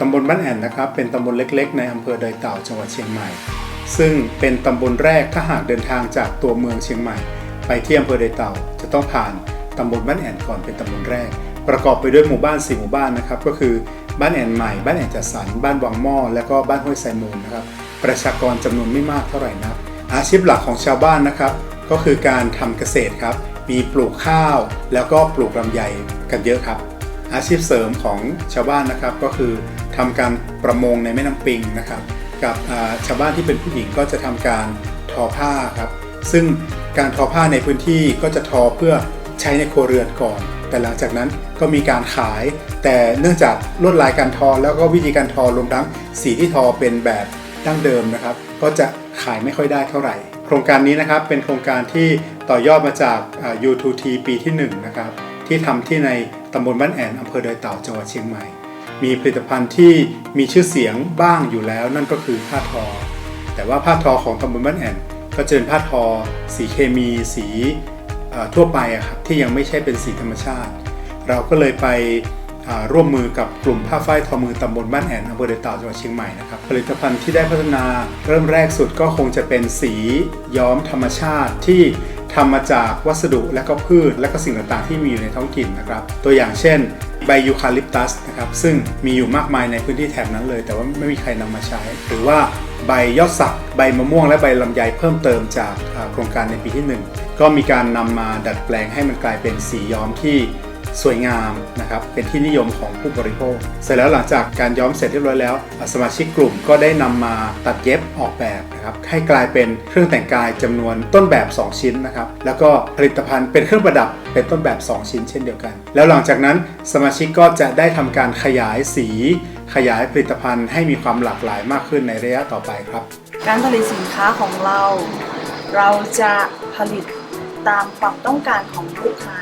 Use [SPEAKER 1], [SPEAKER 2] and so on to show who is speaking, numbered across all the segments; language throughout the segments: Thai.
[SPEAKER 1] ตำบลบ้านแอนนะครับ เป็นตำบลเล็ก ๆ ในอำเภอดอยเต่าจังหวัดเชียงใหม่ ซึ่งเป็นตำบลแรกถ้าหากเดินทางจากตัวเมืองเชียงใหม่ ไปที่อำเภอดอยเต่า จะต้องผ่านตำบลบ้านแอนก่อนเป็นตำบลแรก ประกอบไปด้วยหมู่บ้าน4หมู่บ้านนะครับ ก็คือบ้านแอนใหม่ บ้านแอนจัดสรร บ้านวังหม้อ และก็บ้านห้วยไซมูลนะครับ ประชากรจำนวนไม่มากเท่าไหร่นัก อาชีพหลักของชาวบ้านนะครับ ก็คือการทำเกษตรครับ มีปลูกข้าว แล้วก็ปลูกลำไยกันเยอะครับ อาชีพเสริมของชาวบ้านนะครับก็คือทำการประมงในแม่น้ำปิงนะครับ กับชาวบ้านที่เป็นผู้หญิงก็จะทำการทอผ้าครับ ซึ่งการทอผ้าในพื้นที่ก็จะทอเพื่อใช้ในครัวเรือนก่อน แต่หลังจากนั้นก็มีการขาย แต่เนื่องจากลวดลายการทอแล้วก็วิธีการทอรวมทั้งสีที่ทอเป็นแบบดั้งเดิมนะครับ ก็จะขายไม่ค่อยได้เท่าไหร่ โครงการนี้นะครับเป็นโครงการที่ต่อยอดมาจาก U2T ปีที่1นะครับ ที่ทำที่ในตำบลบ้านแอนอำเภอดอยเต่าจังหวัดเชียงใหม่ มีผลิตภัณฑ์ที่มีชื่อเสียงบ้างอยู่แล้ว นั่นก็คือผ้าทอ แต่ว่าผ้าทอของตำบลบ้านแอนก็จะเป็นผ้าทอ สีเคมีสีทั่วไปครับที่ยังไม่ใช่เป็นสีธรรมชาติ เราก็เลยไป ร่วมมือกับกลุ่มผ้าฝ้ายทอมือตำบลบ้านแอนอำเภอเดตาจังหวัดเชียงใหม่นะครับผลิตภัณฑ์ที่ได้พัฒนาเริ่มแรกสุดก็คงจะเป็นสีย้อมธรรมชาติที่ทำมาจากวัสดุและก็พืช และก็สิ่งต่างๆ ที่มีอยู่ในท้องถิ่นนะครับ ตัวอย่างเช่นใบยูคาลิปตัสนะครับซึ่งมีอยู่มากมายในพื้นที่แถบนั้นเลย แต่ว่าไม่มีใครนำมาใช้ หรือว่าใบยอดสักใบมะม่วง และใบลำไยเพิ่มเติมจากโครงการในปีที่หนึ่งก็มีการนำมาดัดแปลงให้มันกลายเป็นสีย้อมที่ สวยงามนะครับเป็นที่นิยมของผู้บริโภค เสร็จแล้วหลังจากการย้อมเสร็จเรียบร้อยแล้ว สมาชิกกลุ่มก็ได้นำมาตัดเย็บออกแบบนะครับให้กลายเป็นเครื่องแต่งกายจำนวนต้นแบบ 2 ชิ้นนะครับแล้วก็ผลิตภัณฑ์เป็นเครื่องประดับเป็นต้นแบบ 2 ชิ้นเช่นเดียวกัน แล้วหลังจากนั้นสมาชิกก็จะได้ทำการขยายสี ขยายผลิตภัณฑ์ให้มีความหลากหลายมากขึ้นในระยะต่อไปครับ
[SPEAKER 2] การผลิตสินค้าของเรา เราจะผลิตตามความต้องการของลูกค้า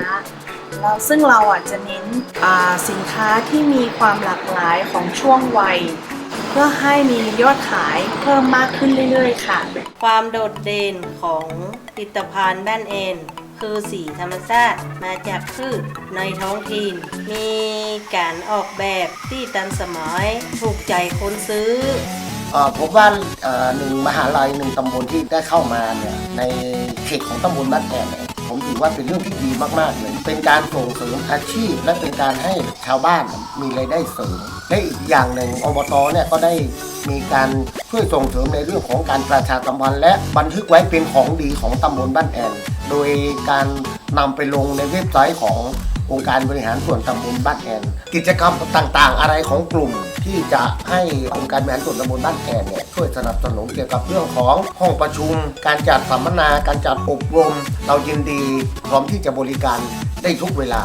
[SPEAKER 2] แล้วซึ่งเราอะจะเน้นอ่าสินค้าที่มีความหลากหลายของช่วงวัย เพื่อให้มียอดขายเพิ่มมากขึ้นเรื่อยๆค่ะ
[SPEAKER 3] ความโดดเด่นของผลิตภัณฑ์บ้านเอ็นคือสีธรรมชาติมาจากพืชในท้องถิ่น มีการออกแบบที่ทันสมัยถูกใจคนซื้อ
[SPEAKER 4] เอ่อผมว่าเอ่อหนึ่งมหาลัยหนึ่งตำบลที่ได้เข้ามาเนี่ยในเขตของตำบลบ้านแอนเนี่ย ผมถือว่าเป็นเรื่องที่ดีมากๆเลย เป็นการส่งเสริมอาชีพ และเป็นการให้ชาวบ้านมีรายได้เสริมและอีกอย่างหนึ่งอบตเนี่ยก็ได้มีการช่วยส่งเสริมในเรื่องของการประชาสัมพันธ์และบันทึกไว้เป็นของดีของตำบลบ้านแอน โดยการนำไปลงในเว็บไซต์ขององค์การบริหารส่วนตำบลบ้านแอน กิจกรรมต่างๆ อะไรของกลุ่ม ที่จะให้องค์การบริหารส่วนตำบลบ้านแอนเนี่ยช่วยสนับสนุนเกี่ยวกับเรื่องของห้องประชุม การจัดสัมมนา การจัดอบรม เรายินดีพร้อมที่จะบริการได้ทุกเวลา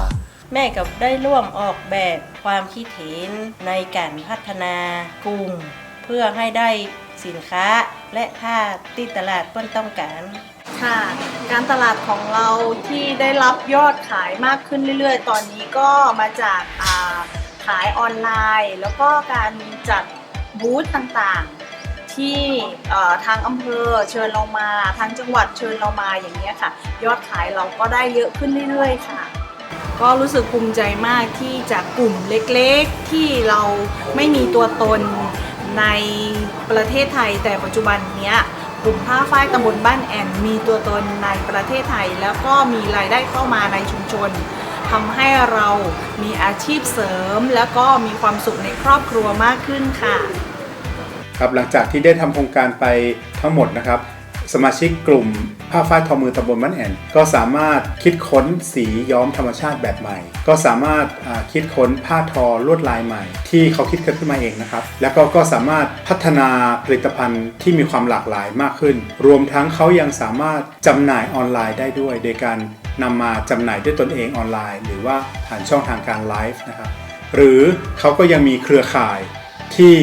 [SPEAKER 3] แม่กับได้ร่วมออกแบบความคิดเห็นในการพัฒนากลุ่ม เพื่อให้ได้สินค้าและผ้าที่ตลาดเพิ่นต้องการ
[SPEAKER 2] ค่ะการตลาดของเราที่ได้รับยอดขายมากขึ้นเรื่อยๆ ตอนนี้ก็มาจากอ่าขายออนไลน์ แล้วก็การจัดบูธต่างๆ ที่ทางอำเภอเชิญเรามา ทางจังหวัดเชิญเรามาอย่างนี้ค่ะ ยอดขายเราก็ได้เยอะขึ้นเรื่อยๆค่ะ ก็รู้สึกภูมิใจมากที่จากกลุ่มเล็กๆที่เราไม่มีตัวตนในประเทศไทย แต่ปัจจุบันเนี้ยกลุ่มผ้าฝ้ายตำบลบ้านแอนมีตัวตนในประเทศไทย แล้วก็มีรายได้เข้ามาในชุมชน ทำให้เรามีอาชีพเสริม แล้วก็มีความสุขในครอบครัวมากขึ้นค่ะ
[SPEAKER 1] ครับหลังจากที่ได้ทำโครงการไปทั้งหมดนะครับ สมาชิกกลุ่มผ้าฝ้ายทอมือตำบลบ้านแอนก็สามารถคิดค้นสีย้อมธรรมชาติแบบใหม่ ก็สามารถคิดค้นผ้าทอลวดลายใหม่ ที่เขาคิดขึ้นมาเองนะครับ แล้วก็ก็สามารถพัฒนาผลิตภัณฑ์ที่มีความหลากหลายมากขึ้น รวมทั้งเขายังสามารถจำหน่ายออนไลน์ได้ด้วย โดยการ นำมาจำหน่ายด้วยตนเองออนไลน์ หรือว่าผ่านช่องทางการไลฟ์นะครับหรือเขาก็ยังมีเครือข่ายที่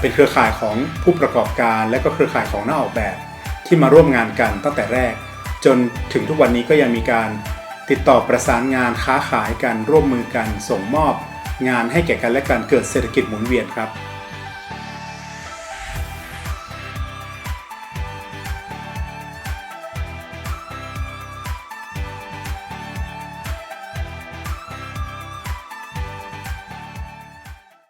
[SPEAKER 1] เป็นเครือข่ายของผู้ประกอบการ และก็เครือข่ายของนักออกแบบ ที่มาร่วมงานกันตั้งแต่แรก จนถึงทุกวันนี้ก็ยังมีการติดต่อประสานงานค้าขายกันร่วมมือกันส่งมอบ งานให้แก่กันและกันเกิดเศรษฐกิจหมุนเวียนครับ